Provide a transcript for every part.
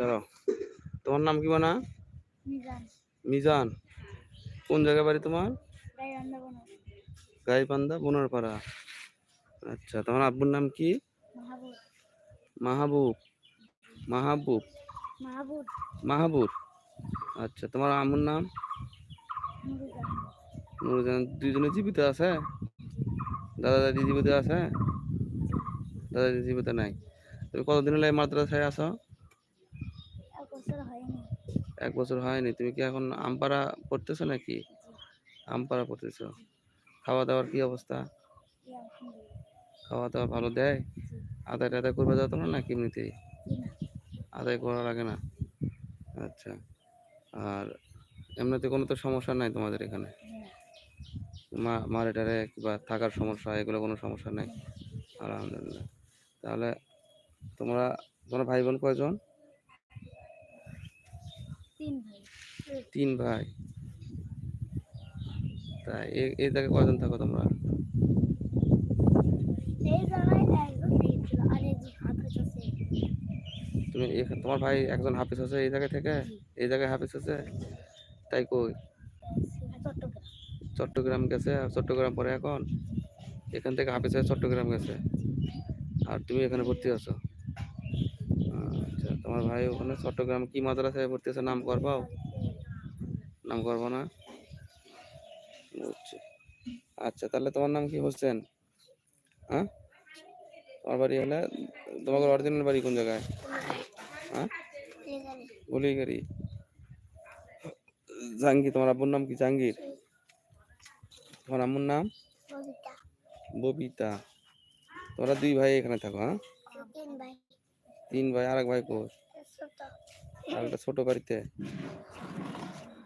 দাঁড়াও। তোমার নাম কি বানা? মিজান। কোন জায়গায় বাড়ি তোমার? গাইবান্ধা বোনারপাড়া। আচ্ছা তোমার আব্বুর নাম কি? মাহবুব। মাহবুব। মাহবুব। আচ্ছা তোমার আম্মুর নাম? নুরুজান। দুজনে জীবিত আছে? দাদা দাদি জীবিত আছে? দাদা দাদি জীবিত নাই। তুমি কতদিন হলে মাদ্রাসায় আসো এক বছর হয়নি। তুমি কি এখন আমপাড়া পড়তেছো নাকি? আমপাড়া পড়তেছো। খাওয়া দাওয়ার কি অবস্থা? খাওয়া দাওয়া ভালো দেয়? আদায় টাদায় করবে যাতো না নাকি এমনিতেই? আদায় করা লাগে না। আচ্ছা। আর এমনিতে কোনো তো সমস্যা নাই তোমাদের এখানে? মা, মারেটারে কিংবা থাকার সমস্যা, এগুলো কোনো সমস্যা নাই? আলহামদুলিল্লাহ। তাহলে তোমরা, তোমার ভাই বোন কয়জন? তিন ভাই। তা এ- এই জায়গায় কয়জন থাকো তোমরা? তুমি তোমার ভাই একজন হাফিজ আছে এই জায়গায় থেকে? এই জায়গায় হাফিজ আছে? তাই কই? চট্টগ্রাম গেছে? আর চট্টগ্রাম পরে এখন? এখান থেকে হাফিজ হয়ে চট্টগ্রাম গেছে? আর তুমি এখানে ভর্তি আছো? তোমার ভাই ওখানে চট্টগ্রাম কি মাদ্রাসায় ভর্তি আছে? নাম করবাও নাম করব না? বুঝছি। আচ্ছা তাহলে তোমার নাম কি হোসেন? হ্যাঁ? তোমার বাড়ি হলে তোমার অরিজিনাল বাড়ি কোন জায়গায়? হ্যাঁ? গুলিগাড়ি। জাহাঙ্গীর তোমার আব্বুর নাম কি? জাহাঙ্গীর। তোমার আম্মুর নাম? ববিতা। তোমরা দুই ভাই এখানে থাকো হ্যাঁ? তিন ভাই। আর এক ভাই ছোট আর একটা ছোট বাড়িতে।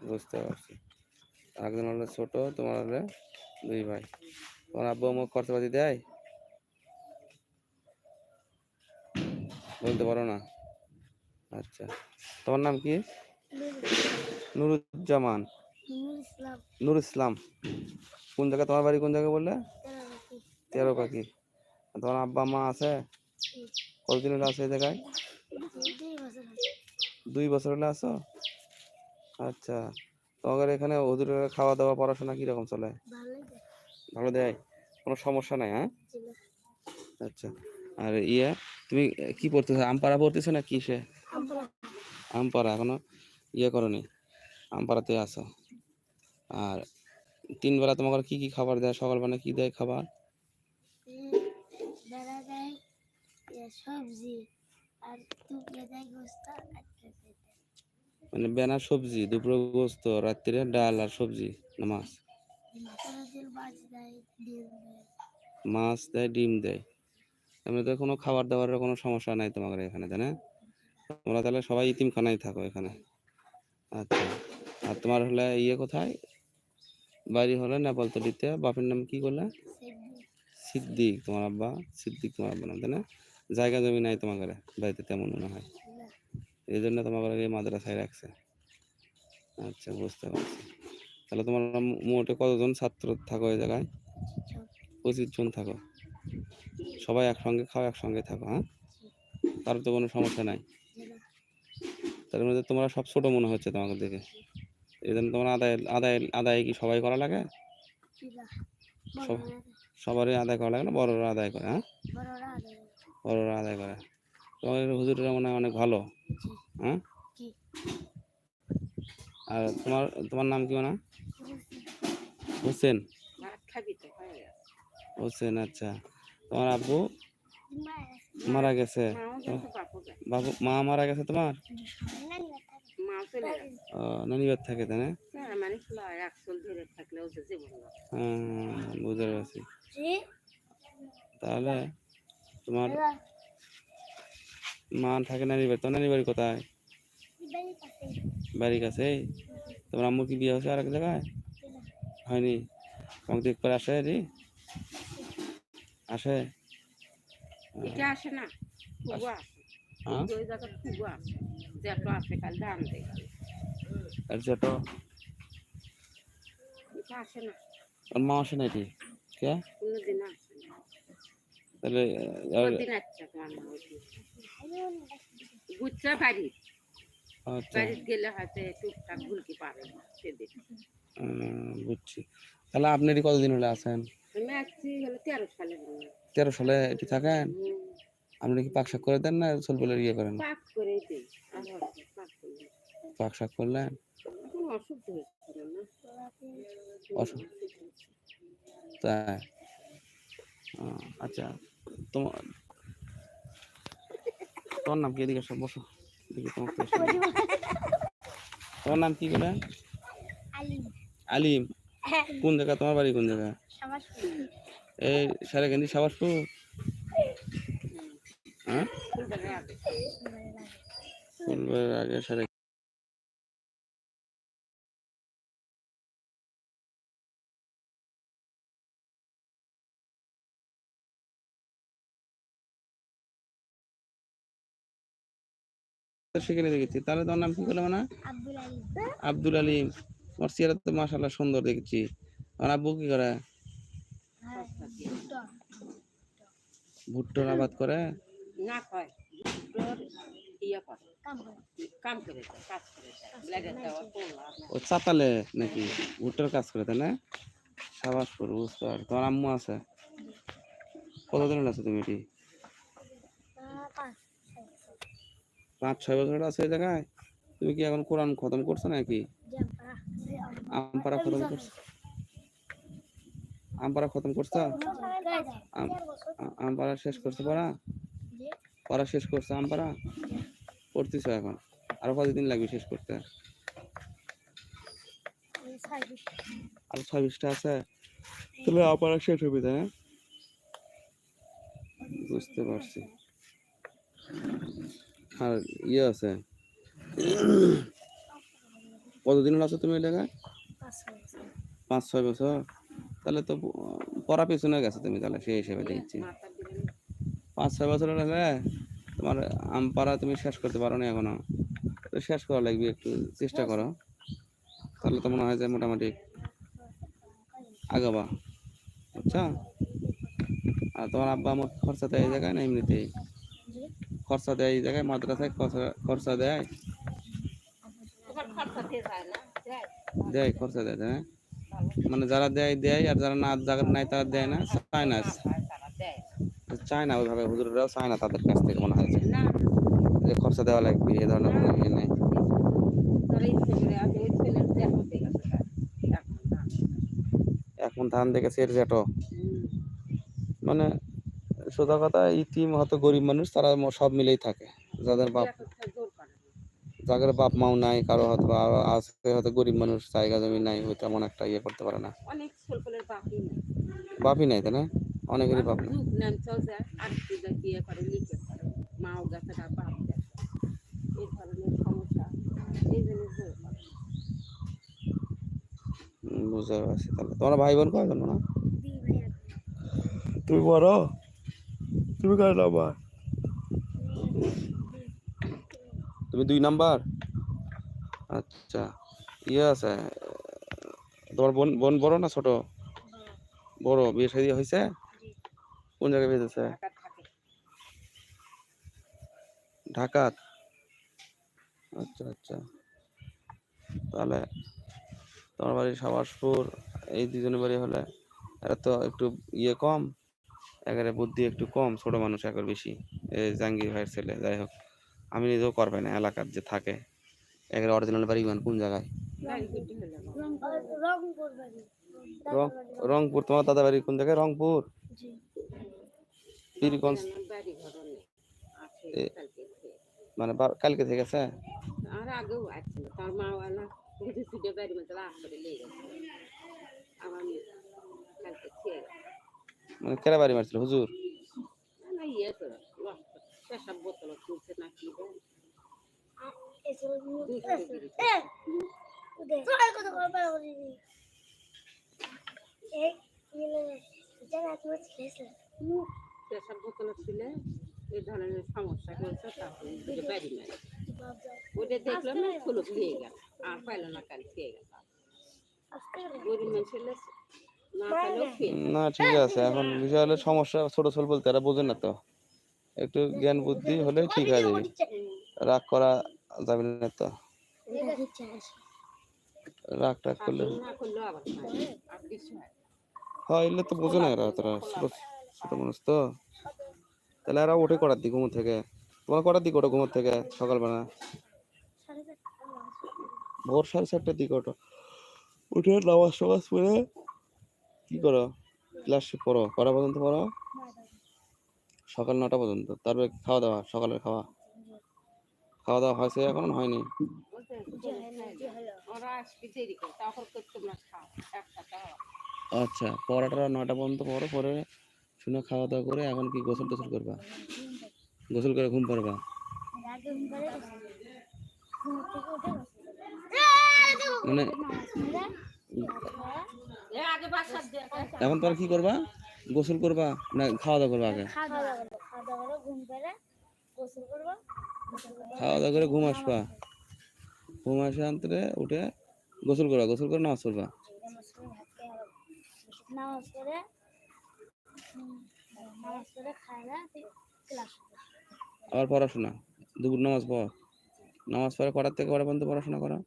বুঝতে পারছি। একজন হলো ছোট তোমার হলে দুই ভাই। তোমার আব্বু আম্মু খরচাপাতি দেয়? বলতে পারো না? আচ্ছা। তোমার নাম কি? নুরুজ্জামান। নুর ইসলাম কোন জায়গায়? তোমার বাড়ি কোন জায়গায় বললে? তেরো পাখি তোমার আব্বা মা আছে? কতদিন হলে আছে এই জায়গায়? দুই বছর হলে আছো আচ্ছা। তোমাদের এখানে ওদের খাওয়া দাওয়া পড়াশোনা কীরকম চলে? ভালো দেয়। কোনো সমস্যা নাই হ্যাঁ? আচ্ছা। আর ইয়ে তুমি কি পড়তেছো? আমপাড়া পড়তেছো না কিসে? আমরা আমপাড়া। এখনও ইয়ে করনি। আমপাড়াতে আছো। আর তিন বেলা তোমাকে কি কি খাবার দেয়? সকালবেলা কি দেয় খাবার? এ, সবজি। আর দেয় গোস্ত আর রাত্রে দেয় মানে বেনা সবজি দুপুরে গোস্ত, রাত্রিরে ডাল আর সবজি, না মাছ? মাছ দেয়, ডিম দেয়। দেয় এমনিতে কোনো খাবার দাবারের কোনো সমস্যা নাই তোমাদের এখানে, তাই না? তোমরা তাহলে সবাই ইতিমখানায় থাকো এখানে। আচ্ছা আর তোমার হলে ইয়ে কোথায়? বাড়ি হলে নেপালতলিতে, বাপের নাম কি করলে? সিদ্দিক। তোমার আব্বা? সিদ্দিক, তোমার আব্বা নাম, তাই না? জায়গা জমি নাই তোমার বাড়িতে, তেমন মনে হয়। এই জন্য এই মাদ্রাসায় রাখছে। আচ্ছা বুঝতে পারছি। তাহলে তোমার মোটে কতজন ছাত্র থাকো এই জায়গায়? পঁচিশ জন থাকো। সবাই একসঙ্গে খাও একসঙ্গে থাকো হ্যাঁ? তার তো কোনো সমস্যা নাই। তার মধ্যে তোমরা সব ছোট মনে হচ্ছে তোমাকে দেখে এই জন্য তোমার আদায় আদায় আদায় কি সবাই করা লাগে? সব সবারই আদায় করা লাগে না? বড়রা আদায় করে হ্যাঁ? বড়রা আদায় করে। তোমাদের হুজুরেরা মনে হয় অনেক ভালো। হ্যাঁ? আর তোমার তোমার নাম কি না হোসেন। হোসেন আচ্ছা। তোমার আব্বু? মারা গেছে। বাবু মা মারা গেছে তোমার? ও, নানিবার থাকে তাই না? হ্যাঁ, বুঝতে পারছি। তাহলে তোমার মা থাকে নানির বাড়ি তোমার নানির বাড়ি কোথায়? বাড়ির কাছেই? তোমার আম্মুর কি বিয়ে হয়েছে আর এক জায়গায়? হয়নি? তোমাকে দেখ করে আসে রে আসে? এটা আসে না হ্যাঁ? মা আসে না কে? তাহলে বাড়ি আচ্ছা। বাড়িতে গেলে হয়তো টুকটাক ভুলতে পারে না সেদিন বুঝছি। তাহলে আপনি এটি কতদিন হলে আছেন? আমি আসছি হলো তেরো সালে তেরো সালে এটি থাকেন? আপনি কি পাক শাক করে দেন না সোলবেলের ইয়ে করেন? পাক করে দিই আবার পাক করে দিই। পাক শাক করলেন অসুখ হয়েছিল না। অসুখ। তাই আচ্ছা তোমার তোমার নাম কি এদিকে সব বসো। দেখি তোমার তোমার নাম কি বলে আলিম। আলিম। কোন জায়গা? তোমার বাড়ি কোন জায়গা? এই এই সারেগান্ধি সাবাসপুর হ্যাঁ। সারা আগে সারে সেখানে দেখেছি তাহলে তোমার নাম কি করলে মানে আব্দুল আলিম তোমার চেহারা তো মাসাল্লাহ সুন্দর দেখেছি। আমার আব্বু কি করে? হ্যাঁ ভুট্টা ভুট্টোর আবাদ করে? না কয় ইয়ে না। ও চাতালে নাকি? ভুট্টোর কাজ করে তাই না? সাবাসপুর বুঝতে পারি তোমার আম্মু আছে? কতদিন আছে তুমি এটি আহ, পাঁচ পাঁচ ছয় বছর আছে এই জায়গায়? তুমি কি এখন কোরআন খতম করছ নাকি? আমপারা খতম করছ? আমপারা খতম করছ? আম- আ- আমপারা শেষ করছ পড়া? পড়া শেষ করছ আমপারা পড়তেছো এখন। আরও কতদিন লাগবে শেষ করতে? আর ছয় বিশটা আছে? তাহলে আমপারা শেষ হবে তাই বুঝতে পারছি। আর ইয়ে আছে। কতদিন হলো আছো তুমি জায়গায়? পাঁচ ছয় বছর। তাহলে তো পড়া পেছনে গেছে তুমি, তাহলে সেই হিসেবে দেখছি। পাঁচ ছয় বছর হলে তোমার আম পাড়া তুমি শেষ করতে পারো না এখনও। তো শেষ করা লাগবে একটু, চেষ্টা করো। তাহলে তো মনে হয় যে মোটামুটি আগাবা। বুঝছ আর তোমার আব্বা আমার খরচা এই জায়গায় না এমনিতেই? খরচা দেয় এই জায়গায় মাদ্রাসায় খরচা- খরচা দেয়। দিয়ে খরচা দেয় না? মানে যারা দেয় দেয় আর যারা না যারা নাই তারা দেয় না চায় না। হয় চায় না ওইভাবে হুজুররাও চায় না তাদের কাছ থেকে মনে হয় যে। খরচা দেওয়া লাগবে এ ধরনের কোনো ইয়ে নেই। এখন ধান দেখেছে? এর জেটো মানে সোজা কথা ইতিম হয়তো গরিব মানুষ তারা সব মিলেই থাকে। যাদের বাপ। যাদের বাপ মাও নাই কারও হয়তো বা আজকে হয়তো গরিব মানুষ জায়গা জমি নাই হয়তো এমন একটা ইয়ে করতে পারে না। বাপই নাই। তাই না? অনেকেরই বাপ নাই। বুঝতে পারছি তাহলে। তোমার ভাই বোন কয়জন না তুমি বড়? তুমি কয় নাম্বার? তুমি দুই নাম্বার? আচ্ছা ইয়ে আছে তোমার বোন বোন বড় না ছোট? বড় বিয়ে শাদী হয়েছে? কোন জায়গায় বিয়ে থাকে। ঢাকাত আচ্ছা আচ্ছা। তাহলে তোমার বাড়ি সাবাসপুর এই দুজনের বাড়ি হলে এরা তো একটু ইয়ে কম। একেবারে বুদ্ধি একটু কম ছোট মানুষ একবার বেশি। এই জাহাঙ্গীর ভাইয়ের ছেলে যাই হোক। আমি নিজেও করবে না এলাকার যে থাকে। একেবারে অরিজিনাল বাড়ি মানে কোন জায়গায়। রংপুর রং রংপুর তোমার দাদা বাড়ি কোন জায়গায়? রংপুর? পীরগঞ্জ। মানে কালকে থেকে আছে? আর আগেও আছে তার মা ওয়ালা। বুঝে বাড়ি মতো করে গেছে আমার মেয়ে কালকে খেয়ে গেছে মানে কেরা বাড়ি মারছিল? হুজুর? এই ধরনের সমস্যা বাড়ি ওটা দেখলাম না খুলো খেয়ে গেল আর পাইলো না কাল খেয়ে গেল গরিব মানুষের না ঠিক আছে। এখন বিষয় হলো সমস্যা ছোট ছোট বলতে এরা বোঝে না তো। একটু জ্ঞান বুদ্ধি হলে ঠিক হয়ে যাবে রাগ করা যাবে না তো। রাগ টাগ করলে হয়। হ্যাঁ তো বোঝে না এরা তোরা। ছোট ছোট মানুষ তো। তাহলে এরা ওঠে কটার দিক ঘুমো থেকে? তোমার কটার দিক ওঠো ঘুমোর থেকে সকালবেলা? ভোর সাড়ে চারটার দিকে ওঠো। উঠে নামাজ টামাজ পড়ে কি করো? ক্লাস পড়ো। কটা পর্যন্ত পড়ো? সকাল নটা পর্যন্ত। তারপরে খাওয়া দাওয়া, সকালের খাওয়া। খাওয়া দাওয়া হয়েছে এখন? হয়নি? আচ্ছা পড়াটা নটা পর্যন্ত পড়ো। পরে শুনে খাওয়া দাওয়া করে এখন কি গোসল টোসল করবা? গোসল করে ঘুম পারবা মানে এখন তোর কি করবা? গোসল করবা না খাওয়া দাওয়া করবা আগে? খাওয়া দাওয়া করে ঘুম আসবা। ঘুম আসে আনতে উঠে গোসল করবা গোসল করে নামাজ পড়বা। নামাজ পড়ে আবার নামাজ পড়ে ক্লাস পড়াশোনা দুপুর নামাজ পড়। নামাজ পড়ে কটার থেকে কটা পর্যন্ত পড়াশোনা করো।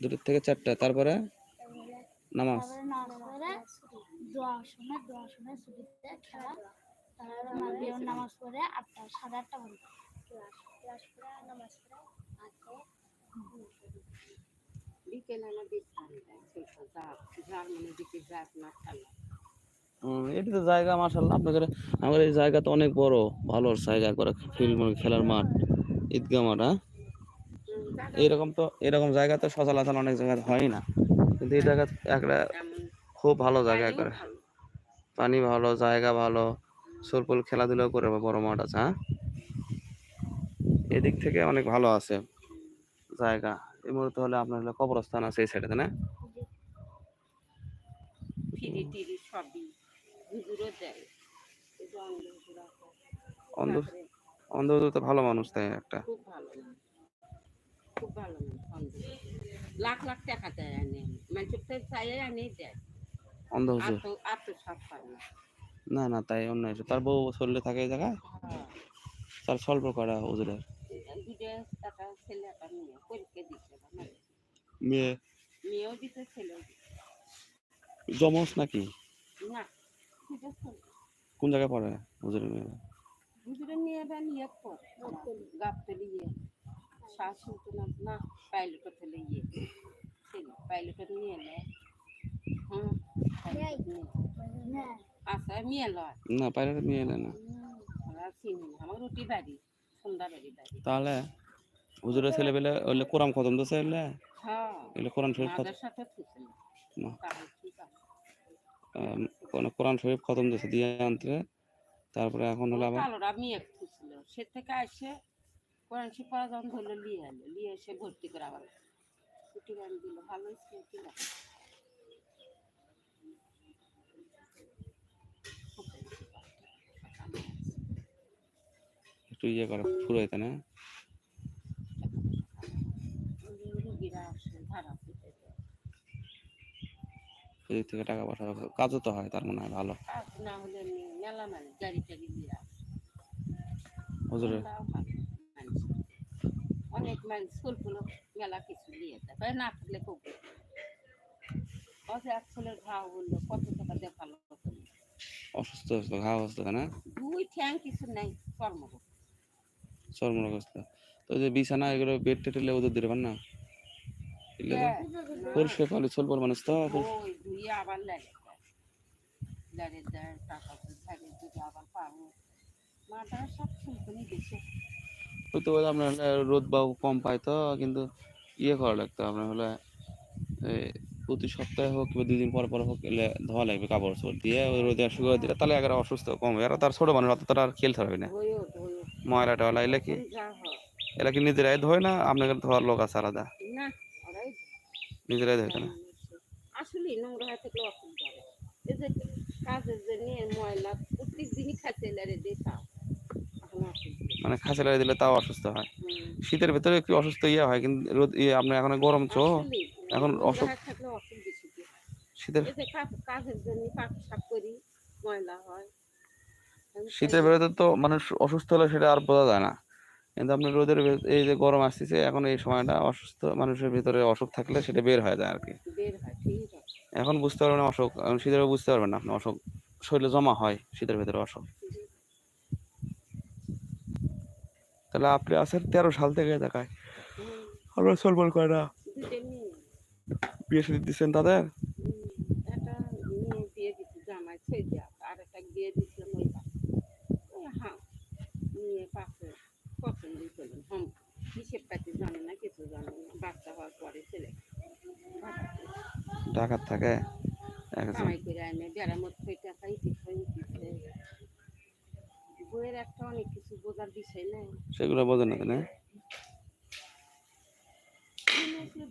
দুটোর থেকে চারটা তারপরে? নামাজ। পড়ে আটটা সাড়ে আটটা আমার এটি তো জায়গা মাসাল্লাহ আপনাদের আমাদের এই জায়গা তো অনেক বড় ভালো জায়গা করে ফিল্ড খেলার মাঠ ঈদগাহ মাঠ হ্যাঁ? এইরকম তো এরকম জায়গা তো সচলাচল অনেক জায়গায় হয় না। কিন্তু এই জায়গা একটা খুব ভালো জায়গা করে পানি ভালো জায়গা ভালো সরপুল খেলাধুলাও করে বড় মাঠ আছে হ্যাঁ? এদিক থেকে অনেক ভালো আছে জায়গা। এই মুহূর্তে হলে আপনার হলো কবরস্থান আছে এই সাইডে না? অন্ধ তো ভালো মানুষ তাই একটা। খুব ভালো খুব ভালো লাখ লাখ টাকা দেয় আনে মানুষের চাই আনে দেয়। অন্ধ হুজুর আর তো সব পায় না না না তাই অন্য কিছু তার বউ চললে থাকে এই জায়গায়? হ্যাঁ। তার স্বল্প করা হুজুরের। ছেলে মেয়ে মেয়েও দিতে দিতে জমস নাকি? না কোন জায়গায় পড়ে হুজুরের মেয়ে হুজুরে নিয়ে বা নিয়ে পর গাবতলি ইয়ে শাশুড়ি না না পাইলট ফেলে ইয়ে। ছেলে পাইলট নিয়ে এলে হুম নিয়ে। না আচ্ছা নিয়ে না পাইলট মেয়ে এলে না। আমার রুটি বাড়ি সন্ধ্যা বাড়ি বাড়ি। তাহলে হুজুরের ছেলে পেলে ওইলে কোরআন খতম তো হ্যাঁ কোরআন শরীফ খতম সাথে না। কোরআন শরীফ খতম দিয়েছে দিয়ে আনতে। তারপরে এখন হলো আবার কালোর এক সে থেকে আসে কোরআন শিব পড়া যখন ধরলো নিয়ে এলো নিয়ে এসে ভর্তি করে আবার ছুটি গান দিল। ভালো স্কুল ছিল। একটু ইয়ে করে না? ভাড়া পেতে দেয়। এদিক থেকে টাকা পয়সা কাজও তো হয় তার মনে হয় ভালো। না হলে মেলা মানে গাড়ি টাড়ি দিয়ে হুজুরের। অনেক মানুষ স্কুল মেলা কিছু দিয়ে দেয় কয় না থাকলে খুব এক ছেলের ঘাও বলল কত টাকা দেখাল কত অসুস্থ ঘা অবস্থা না? দুই ঠ্যাং কিছু নাই কর্ম চর্মরোগ অবস্থা। তো যে বিছানা এগুলো বেড টেটেলে ওদের দিতে পার না? তো পরিষ্কার পালি চলবো মানুষ তো? দুই আবার লাগে লাগে দেয় টাকা থাকে দুটো আবার পাবো মাটা সব শুনতে দেশে ওই তো বলে আপনার রোদ বা কম পায় তো কিন্তু ইয়ে করা লাগতো। আপনার হলে প্রতি সপ্তাহে হোক কিংবা দুদিন পর পর হোক এলে ধোয়া লাগবে কাপড় চোপড় দিয়ে ওই রোদে শুকিয়ে দিলে তাহলে এগারো অসুস্থ কমবে আর তার ছোট মানুষ অত তার আর খেলতে হবে না। ময়লা টয়লা এলে কি? এলা কি নিজেরাই ধোয় না? আপনাকে ধোয়ার লোক আছে আলাদা। নিজেরাই ধোয় না আসলে নোংরা হয়ে থাকলে অসুবিধা হবে। যে কাজের যে নিয়ে ময়লা প্রত্যেক দিনই খাচ্ছে রে দিতা এখন অসুবিধা মানে খাঁচা লাগিয়ে দিলে তাও অসুস্থ হয়। শীতের ভিতরে একটু অসুস্থ ইয়ে হয় কিন্তু রোদ ইয়ে আপনার এখন গরম চো এখন অসুখ-। শীতের শীতের বেরোতে তো মানুষ অসুস্থ হলে সেটা আর বোঝা যায় না। কিন্তু আপনার রোদের এই যে গরম আসতেছে এখন এই সময়টা অসুস্থ মানুষের ভিতরে অসুখ থাকলে সেটা বের হয়ে যায় আর কি এখন বুঝতে পারবেন অসুখ শীতের বুঝতে পারবেন না আপনি অসুখ। শরীরে জমা হয় শীতের ভেতরে অসুখ। তাহলে আপনি আছেন তেরো সাল থেকে দেখায় আমরা চলবল করে না। বিয়ে শাদী দিচ্ছেন তাদের? ঢাকার থাকে? বইয়ের একটা অনেক কিছু বোঝার বিষয় নেই। সেগুলো বোঝেন না না?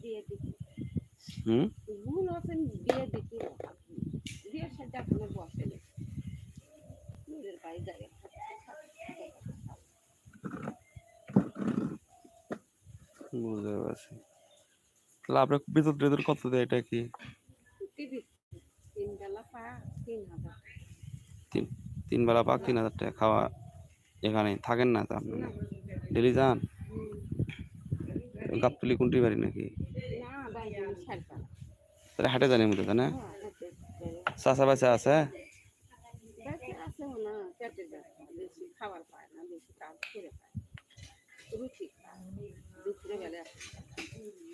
বিয়ে দিতে হুম? ভুল হচ্ছে বিয়ে দিতে বিয়ের সাথে এখনও বসে নেই। নিজের বাড়ি জায়গা বুঝতে পারছি। তাহলে আপনার বিদ্যুৎ টেদ্যুৎ কত দেয় এটা কি? তিন বেলা পা তিন হাজার। তিন তিন বেলা পাক তিন হাজার টাকা খাওয়া এখানে থাকেন না তো আপনি ডেলি যান? গাবতলি কুন্টি বাড়ি নাকি? না বাইরে সার পালা তাহলে হাটে জানি মতো তাই না? হ্যাঁ, চাষা বাসা আছে? বেঁচে আছে না পেটে ব্যথা বেশি খাবার পায় না বেশি কাজ করে পায় রুটি খায় দুপুরে বেলা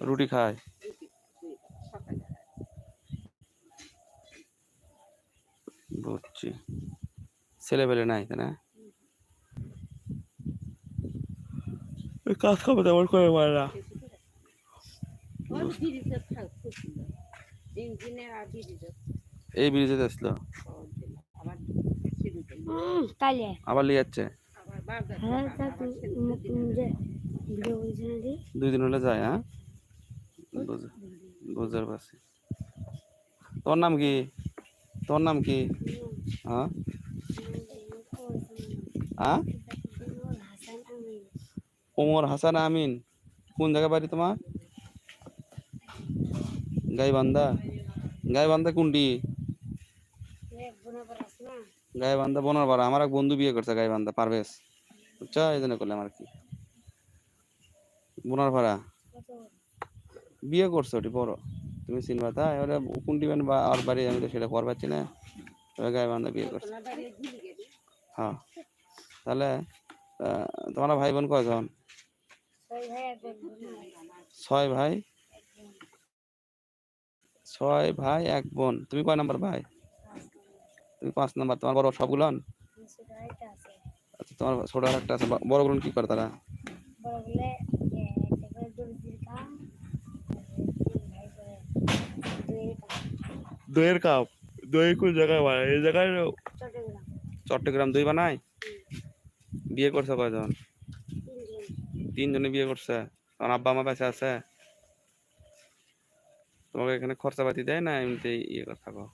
রুটি খায় রুটি দুই বেলা, সকালে খায়। বুঝছি। ছেলে পেলে নাই তাই না? কাজ খাবে তেমন করে পারে না এই ব্রিজে আসলো। আবার হ্যাঁ, লিয়ে যাচ্ছে বাজার যে ভিডিও বলছে না দি দুই দিন হলে যায় হ্যাঁ? বুঝ- বুঝতে পারছি। তোর নাম কি? তোর নাম কি? হ্যাঁ? হ্যাঁ? ওমর হাসান আমিন। কোন জায়গা বাড়ি তোমার? গাইবান্ধা। গাইবান্ধা কোনটি? গাইবান্ধা বোনার পাড়া আমার এক বন্ধু বিয়ে করছে গাইবান্ধা, পারভেজ। বুঝছ? এই জন্য করলাম আর কি। বোনার ভাড়া বিয়ে করছ ওটি বড় তুমি চিনবা তা? এবারে কোনটি মানে আর বাড়ি আমি তো সেটা করবার না। গাইবান্ধা বিয়ে করছে। বাড়ি হ্যাঁ। তাহলে তোমরা ভাই বোন কয়জন? ছয় ভাই ছয় ভাই? এক বোন। তুমি কয় নাম্বার ভাই? তুমি পাঁচ নাম্বার। তোমার বড় সবগুলো ছোট একটা আছে আচ্ছা তোমার ছোট আর একটা আছে বড়গুলো কি করে তারা? দইয়ের কাপ। দই কোন জায়গায় বানায়? এই জায়গায় চট্টগ্রাম। চট্টগ্রাম দই বানায়? বিয়ে করছে কয়জন? তিনজন বিয়ে করছে। তোমার আব্বা মা বেঁচে আছে। তোমাকে এখানে খরচাপাতি দেয় না এমনিতেই ইয়ে করে থাকো?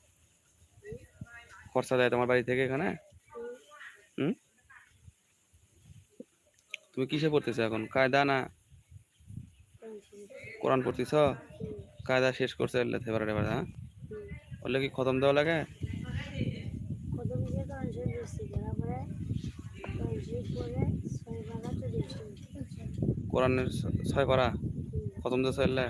খরচা দেয় তোমার বাড়ি থেকে এখানে? হুম? তুমি কিসে পড়তেছো এখন? কায়দা না কোরআন পড়তেছ? কায়দা শেষ করছে এবার এবার হ্যাঁ? বললে কি খতম দেওয়া লাগে প্রথম যে কনসেন দিচ্ছি তারপরে কনসেন করে ছয় বাবা চলে এসেছি কোরআনের ছয় খতম দেওয়া এলে ছয়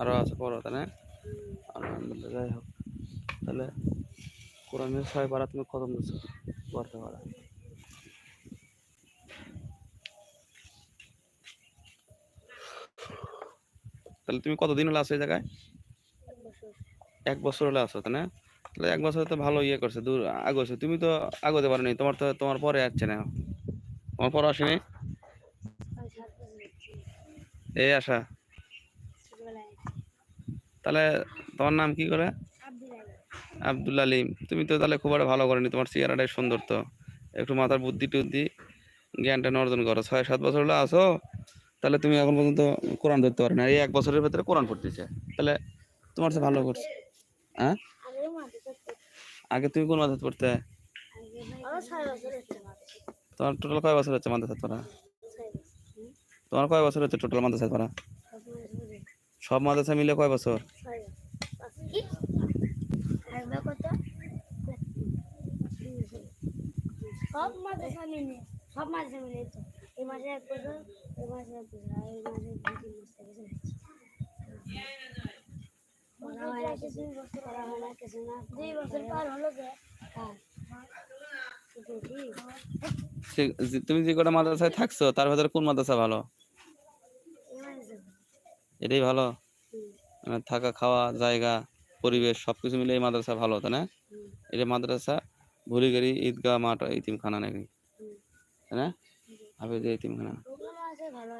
আরও আছে পড়ো তাই না আলহামদুলিল্লাহ যাই হোক। তাহলে কোরআনের ছয় পারা তুমি খতম দিচ্ছ পড়তে পারা। তাহলে তুমি কতদিন হলো আছো এই জায়গায়? এক বছর। এক বছর হলে আছো তাই না তাহলে এক বছর তো ভালো ইয়ে করছে, দূর আগোছে তুমি তো আಗೋতে পারো তোমার তো, তোমার পরে আসছে না তোমার পরে আসেনি? এই ছোটবেলায় তাহলে তোমার নাম কি করে? আব্দুল আলিম। তুমি তো তাহলে খুব একটা ভালো করনি, তোমার চেহারাটাই সুন্দর তো। একটু মাথার বুদ্ধি টুদ্ধি, জ্ঞানটা অর্জন করো। ছয়, সাত বছর হলে আসো তাহলে তুমি এখন পর্যন্ত কোরআন ধরতে পারো না। এই এক বছরের ভেতরে কোরআন পড়তেছে। তাহলে তোমার সে ভালো করছে। আগে তুমি কোন মাদ্রাসা পড়তে? তোমার টোটাল কয় বছর হচ্ছে মাদ্রাসাতে পড়া? তোমার কয় বছর হচ্ছে টোটাল পড়া? সব মাদ্রাসা মিলে কয় বছর? সব মাদ্রাসা মিলে। সব মাদ্রাসা মিলে এই মাসে এক বছর এই মাসে এক বছর এই মাসে দুই মাস থেকে পড়া হয় না কিছু। পড়া হয় না কিছু না। দুই বছর পার হলো যে। তুমি যে কটা মাদ্রাসায় থাকছো তার ভেতরে কোন মাদ্রাসা ভালো? এটাই ভালো? মানে থাকা খাওয়া জায়গা পরিবেশ সবকিছু মিলে এই মাদ্রাসা ভালো তাই না? এটা মাদ্রাসা ভুলিগেরি ঈদগাহ মাঠ ইতিমখানা নাকি। তাই না? হাফিজ ইতিমখানা ভালো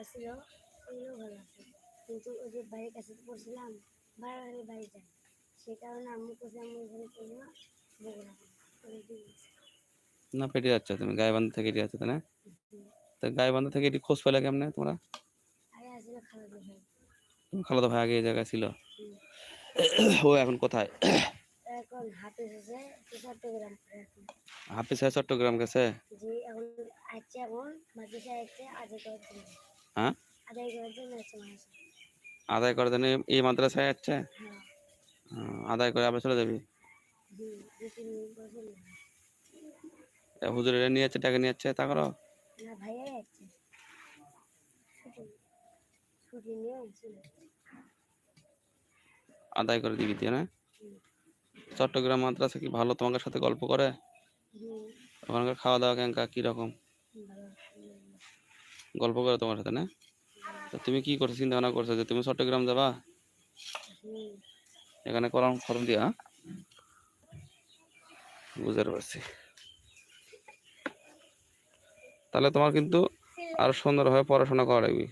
কিন্তু ওই যে বাড়ির কাছে পড়ছিলাম বাড়ি বাড়ি যাই সে কারণে আম্মু কোথায় আমি এখানে পড়ব না বগুড়া। না। পেটে যাচ্ছে তুমি গায়েবান্ধা থেকে এটি আছে তাই না? তো গায়েবান্ধা থেকে এটি খোঁজ পেলে কেমনে তোমরা? আসলে ভাই। আগে এই জায়গায় ছিল? ও এখন কোথায়? এখন হাফিজ আছে চট্টগ্রাম এখন। চট্টগ্রাম গেছে এখন আছে এখন মাদ্রাসা আছে হ্যাঁ? আছে আদায় করার জন্য এই মাদ্রাসায় যাচ্ছে হ্যাঁ। আদায় করে আবার চলে যাবি? হুজুরেরা নিয়ে যাচ্ছে টাকা নিয়ে যাচ্ছে তা করো। আদায় করে দিবি দিয়ে না? চট্টগ্রাম মাদ্রাসা কি ভালো তোমাদের সাথে গল্প করে? ওখানকার খাওয়া দাওয়া কেঙ্কা কীরকম গল্প করে তোমার সাথে না? তুমি কি করছ চিন্তা ভাবনা করছ যে তুমি চট্টগ্রাম যাবা? এখানে কলম খরম দিয়া হ্যাঁ? বুঝতে পারছি। তাহলে তোমার কিন্তু আরও সুন্দরভাবে পড়াশোনা করা লাগবে।